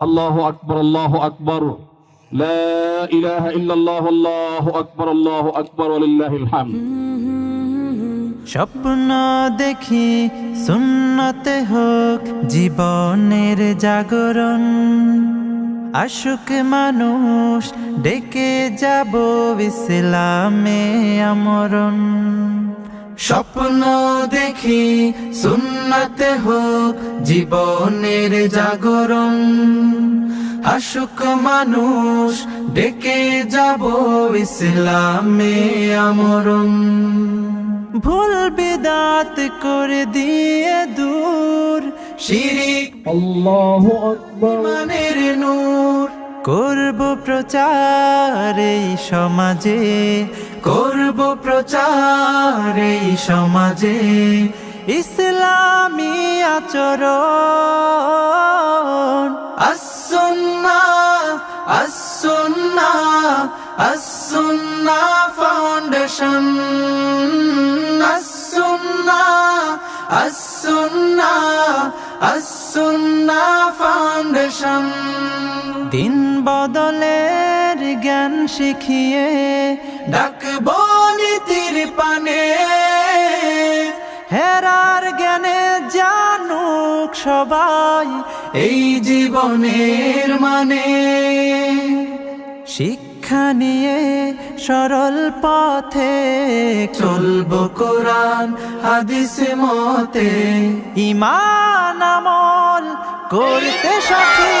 الله أكبر الله أكبر لا إله إلا الله الله أكبر الله أكبر ولله الحمد স্বপ্ন দেখি সুন্নতে হোক জীবনের জাগরণ আশুক মানুষ ডেকে যাব ইসলামে আমরণ স্বপ্ন দেখি সুন্নতে হোক জীবনের জাগরণ। আশুক মানুষ ডেকে যাব ইসলামে আমরণ। ভুল বেদাত করে দিয়ে দূর শিরিক আল্লাহ মানের নূর। করব প্রচার এই সমাজে করব প্রচার এই সমাজে। ইসলামী আচরণ। আসুন্না আসুন্না আসুন্না ফাউন্ডেশন আসুন্না আসুন্না আসুন্না ফাউন্ডেশন দিন বদলের জ্ঞান শিখিয়ে ডাকবো নীতির পানে। হেরার জ্ঞানে জানুক সবাই এই জীবনের মানে। শিক্ষা নিয়ে সরল পথে চলব কোরআন হাদিস মতে। ইমান আমল করতে সঠিক